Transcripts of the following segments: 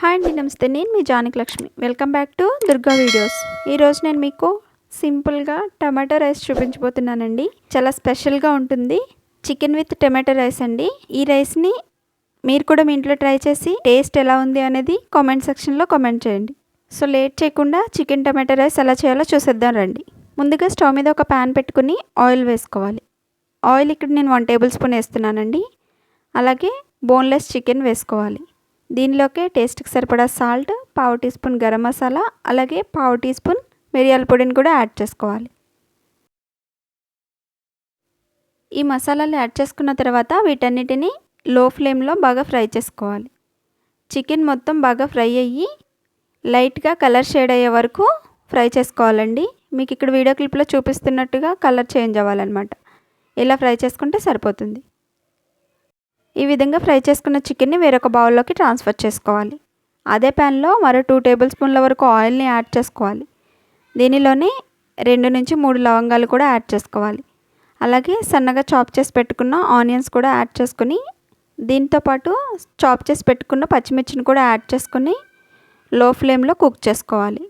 Hi అండి నమస్తే. నేను మీ Janaki Lakshmi. Welcome back to Durga videos ఈరోజు నేను మీకు సింపుల్గా టమాటో రైస్ చూపించబోతున్నానండి. చాలా స్పెషల్గా ఉంటుంది. చికెన్ విత్ టమాటో రైస్ అండి. ఈ రైస్ని మీరు కూడా మీ ఇంట్లో ట్రై చేసి టేస్ట్ ఎలా ఉంది అనేది కామెంట్ సెక్షన్లో కామెంట్ చేయండి. సో లేట్ చేయకుండా చికెన్ టమాటో రైస్ ఎలా చేయాలో చూసేద్దాం రండి. ముందుగా స్టవ్ మీద ఒక ప్యాన్ పెట్టుకుని ఆయిల్ వేసుకోవాలి. ఆయిల్ ఇక్కడ నేను వన్ టేబుల్ స్పూన్ వేస్తున్నానండి. అలాగే బోన్లెస్ చికెన్ వేసుకోవాలి. దీనిలోకి టేస్ట్కి సరిపడా సాల్ట్ పావు టీ స్పూన్ గరం మసాలా అలాగే పావు టీ స్పూన్ మిరియాల పొడిని కూడా యాడ్ చేసుకోవాలి. ఈ మసాలాలు యాడ్ చేసుకున్న తర్వాత వీటన్నిటిని లో ఫ్లేమ్లో బాగా ఫ్రై చేసుకోవాలి. చికెన్ మొత్తం బాగా ఫ్రై అయ్యి లైట్గా కలర్ షేడ్ అయ్యే వరకు ఫ్రై చేసుకోవాలండి. మీకు ఇక్కడ వీడియో క్లిప్లో చూపిస్తున్నట్టుగా కలర్ చేంజ్ అవ్వాలన్నమాట. ఇలా ఫ్రై చేసుకుంటే సరిపోతుంది. ఈ విధంగా ఫ్రై చేసుకున్న చికెన్ని వేరొక బౌల్లోకి ట్రాన్స్ఫర్ చేసుకోవాలి. అదే ప్యాన్లో మరో టూ టేబుల్ స్పూన్ల వరకు ఆయిల్ని యాడ్ చేసుకోవాలి. దీనిలోనే రెండు నుంచి మూడు లవంగాలు కూడా యాడ్ చేసుకోవాలి. అలాగే సన్నగా చాప్ చేసి పెట్టుకున్న ఆనియన్స్ కూడా యాడ్ చేసుకుని దీంతోపాటు చాప్ చేసి పెట్టుకున్న పచ్చిమిర్చిని కూడా యాడ్ చేసుకుని లో ఫ్లేమ్లో కుక్ చేసుకోవాలి.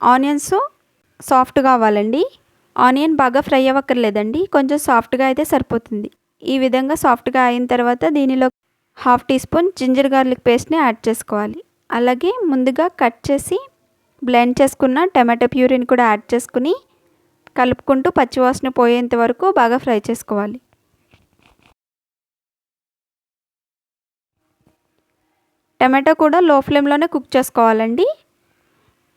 ఆనియన్స్ సాఫ్ట్గా అవ్వాలండి. ఆనియన్ బాగా ఫ్రై అవ్వక్కర్లేదండి. కొంచెం సాఫ్ట్గా అయితే సరిపోతుంది. ఈ విధంగా సాఫ్ట్గా అయిన తర్వాత దీనిలో half teaspoon ginger garlic పేస్ట్ని యాడ్ చేసుకోవాలి. అలాగే ముందుగా కట్ చేసి బ్లెండ్ చేసుకున్న టమాటో ప్యూరీని కూడా యాడ్ చేసుకుని కలుపుకుంటూ పచ్చివాసన పోయేంత వరకు బాగా ఫ్రై చేసుకోవాలి. టమాటో కూడా లో ఫ్లేమ్లోనే కుక్ చేసుకోవాలండి.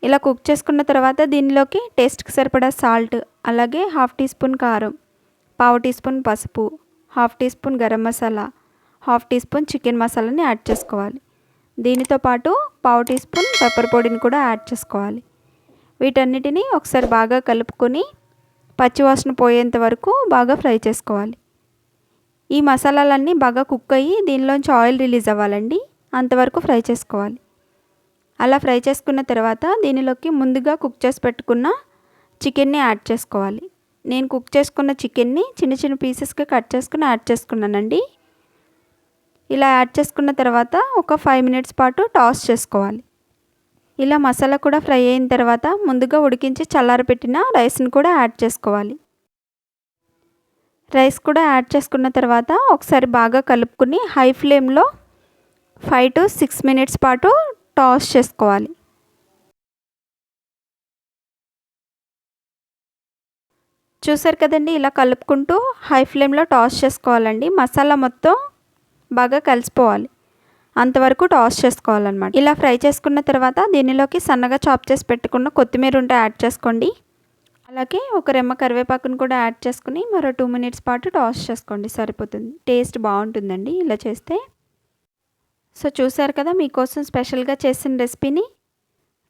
ఇలా కుక్ చేసుకున్న తర్వాత దీనిలోకి టేస్ట్కి సరిపడా సాల్ట్ అలాగే హాఫ్ టీ స్పూన్ కారం పావు టీ స్పూన్ పసుపు half teaspoon garam masala half teaspoon chicken మసాలాని యాడ్ చేసుకోవాలి. దీనితో పాటు పావు టీ స్పూన్ పెప్పర్ పొడిని కూడా యాడ్ చేసుకోవాలి. వీటన్నిటిని ఒకసారి బాగా కలుపుకొని పచ్చివాసన పోయేంత వరకు బాగా ఫ్రై చేసుకోవాలి. ఈ మసాలాలన్నీ బాగా కుక్ అయ్యి దీనిలోంచి ఆయిల్ రిలీజ్ అవ్వాలండి. అంతవరకు ఫ్రై చేసుకోవాలి. అలా ఫ్రై చేసుకున్న తర్వాత దీనిలోకి ముందుగా కుక్ చేసి పెట్టుకున్న చికెన్ని యాడ్ చేసుకోవాలి. నేను కుక్ చేసుకున్న చికెన్ని చిన్న చిన్న పీసెస్గా కట్ చేసుకుని యాడ్ చేసుకున్నానండి. ఇలా యాడ్ చేసుకున్న తర్వాత ఒక ఫైవ్ మినిట్స్ పాటు టాస్ చేసుకోవాలి. ఇలా మసాలా కూడా ఫ్రై అయిన తర్వాత ముందుగా ఉడికించి చల్లారపెట్టిన రైస్ని కూడా యాడ్ చేసుకోవాలి. రైస్ కూడా యాడ్ చేసుకున్న తర్వాత ఒకసారి బాగా కలుపుకుని హై ఫ్లేమ్లో ఫైవ్ టు సిక్స్ మినిట్స్ పాటు టాస్ చేసుకోవాలి. చూసారు కదండి ఇలా కలుపుకుంటూ హై ఫ్లేమ్లో టాస్ చేసుకోవాలండి. మసాలా మొత్తం బాగా కలిసిపోవాలి. అంతవరకు టాస్ చేసుకోవాలన్నమాట. ఇలా ఫ్రై చేసుకున్న తర్వాత దీనిలోకి సన్నగా చాప్ చేసి పెట్టుకున్న కొత్తిమీర ఉంటే యాడ్ చేసుకోండి. అలాగే ఒక రెమ్మ కరివేపాకును కూడా యాడ్ చేసుకుని మరో టూ మినిట్స్ పాటు టాస్ చేసుకోండి. సరిపోతుంది. టేస్ట్ బాగుంటుందండి ఇలా చేస్తే. సో చూసారు కదా మీకోసం స్పెషల్గా చేసిన రెసిపీని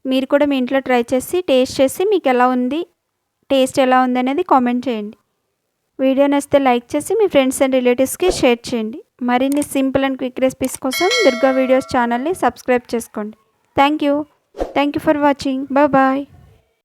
మీరు కూడా మీ ఇంట్లో ట్రై చేసి టేస్ట్ చేసి మీకు ఎలా ఉంది టేస్ట్ ఎలా ఉంది అనేది కామెంట్ చేయండి. వీడియో నచ్చితే లైక్ చేసి మీ ఫ్రెండ్స్ అండ్ రిలేటివ్స్కి షేర్ చేయండి. మరిన్ని సింపుల్ అండ్ క్విక్ రెసిపీస్ కోసం దుర్గా వీడియోస్ ఛానల్ని సబ్స్క్రైబ్ చేసుకోండి. Thank you. Thank you for watching. Bye.